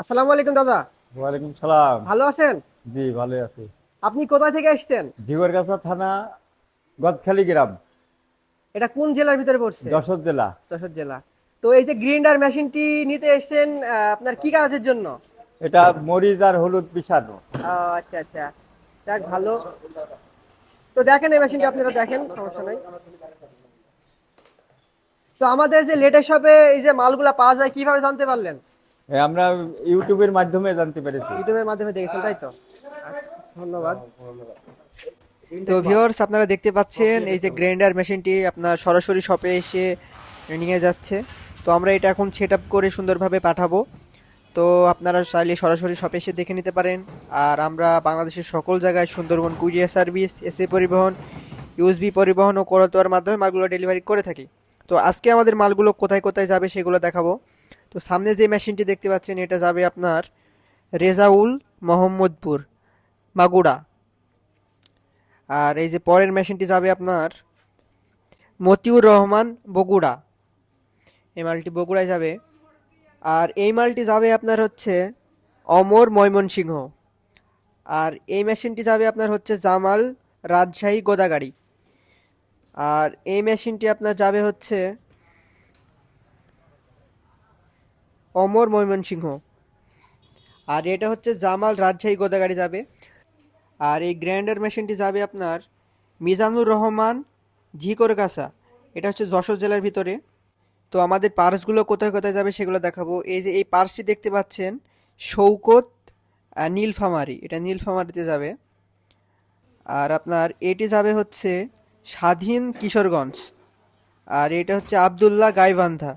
আসসালামু আলাইকুম দাদা। ওয়ালাইকুম সালাম। ভালো আছেন? জি ভালো আছি। আপনি কোথা থেকে এসেছেন ঝিগরগাছা থানা গদখালি গ্রাম। এটা কোন জেলার ভিতরে পড়ছে? যশোর জেলা। যশোর জেলা। তো এই যে গ্রিন্ডার মেশিনটি নিতে এসেছেন আপনার কি কাজের জন্য? এটা মরিচ আর হলুদ আহ, আচ্ছা আচ্ছা। যাক ভালো। তো দেখেন এই মেশিনটি আপনারা দেখেন সমস্যা নাই। তো আমাদের যে লেটেস্ট শপে এই যে মালগুলা পাওয়া যায় কীভাবে জানতে পারলেন? আমরা ইউটিউবের মাধ্যমে জানতে পেরেছি। ইউটিউবের মাধ্যমে দেখেছেন তাই তো? আচ্ছা, ধন্যবাদ। তো ভিউয়ার্স আপনারা দেখতে পাচ্ছেন এই যে গ্রাইন্ডার মেশিনটি আপনার সরাসরি শপে এসে নিয়ে যাচ্ছে। তো আমরা এটা এখন সেট আপ করে সুন্দরভাবে পাঠাবো। তো আপনারা চাইলে সরাসরি শপে এসে দেখে নিতে পারেন। আর আমরা বাংলাদেশের সকল জায়গায় Sundarban courier service SA Paribahan USB Paribahan ও করতোয়ার মাধ্যমে মালগুলো ডেলিভারি করে থাকি। তো আজকে আমাদের মালগুলো কোথায় কোথায় যাবে সেগুলো দেখাবো। তো সামনে যে মেশিনটি দেখতে পাচ্ছেন, এটা যাবে আপনার রেজাউল মোহাম্মদপুর মাগুড়া আর এই যে পরের মেশিনটি যাবে আপনার মতিউর রহমান বগুড়া। এই মালটি বগুড়ায় যাবে। আর এই মালটি যাবে আপনার হচ্ছে অমর ময়মনসিংহ। আর এই মেশিনটি যাবে আপনার হচ্ছে জামাল রাজশাহী গোদাগাড়ি। আর এই মেশিনটি আপনার যাবে হচ্ছে অমর ময়মনসিংহ। আর এটা হচ্ছে জামাল রাজশাহী গোদাগাড়ি যাবে। আর এই গ্রাইন্ডার মেশিনটি যাবে আপনার মিজানুর রহমান ঝিকরগাছা। এটা হচ্ছে যশোর জেলার ভিতরে। তো আমাদের পার্সগুলো কোথায় কোথায় যাবে সেগুলো দেখাবো। এই যে এই পার্সটি দেখতে পাচ্ছেন, শৌকত নীলফামারি। এটা নীলফামারিতে যাবে। আর আপনার এটি যাবে হচ্ছে স্বাধীন কিশোরগঞ্জ। আর এটা হচ্ছে আবদুল্লাহ গাইবান্ধা।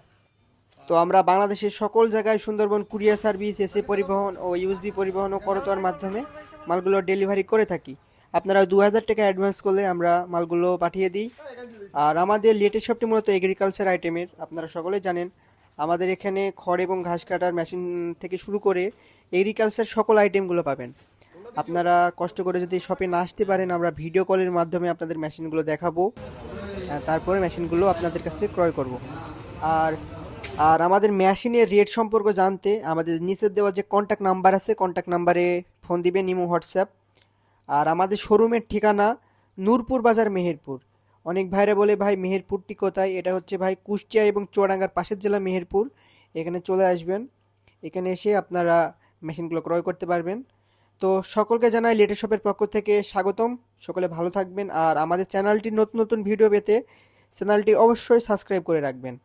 তো আমরা বাংলাদেশের সকল জায়গায় সুন্দরবন কুরিয়ার সার্ভিস, এসে পরিবহন ও ইউএসবি পরিবহন ও করতোয়ার মাধ্যমে মালগুলো ডেলিভারি করে থাকি। আপনারা দু হাজার টাকা অ্যাডভান্স করলে আমরা মালগুলো পাঠিয়ে দিই। আর আমাদের লেটেস্ট শপটি মূলত এগ্রিকালচার আইটেমের আপনারা সকলে জানেন। আমাদের এখানে খড় এবং ঘাস কাটার মেশিন থেকে শুরু করে এগ্রিকালচার সকল আইটেমগুলো পাবেন। আপনারা কষ্ট করে যদি শপে না আসতে পারেন, আমরা ভিডিও কলের মাধ্যমে আপনাদের মেশিনগুলো দেখাবো। তারপরে মেশিনগুলো আপনাদের কাছে ক্রয় করব। আর আর আমাদের মেশিনের রেট সম্পর্কে জানতে আমাদের নিচের দেওয়া যে কন্ট্যাক্ট নাম্বার আছে কন্ট্যাক্ট নাম্বারে ফোন দিবেন, ইমো, হোয়াটসঅ্যাপ। আর আমাদের শোরুমের ঠিকানা নূরপুর বাজার মেহেরপুর। অনেক ভাইরা বলে, ভাই, মেহেরপুরটি কোথায়? এটা হচ্ছে ভাই কুষ্টিয়া এবং চুয়াডাঙ্গার পাশের জেলা মেহেরপুর। এখানে চলে আসবেন। এখানে এসে আপনারা মেশিনগুলো ক্রয় করতে পারবেন। তো সকলকে জানাই লেটেস্ট শপের পক্ষ থেকে স্বাগতম। সকলে ভালো থাকবেন। আর আমাদের চ্যানেলটি নতুন নতুন ভিডিও পেতে চ্যানেলটি অবশ্যই সাবস্ক্রাইব করে রাখবেন।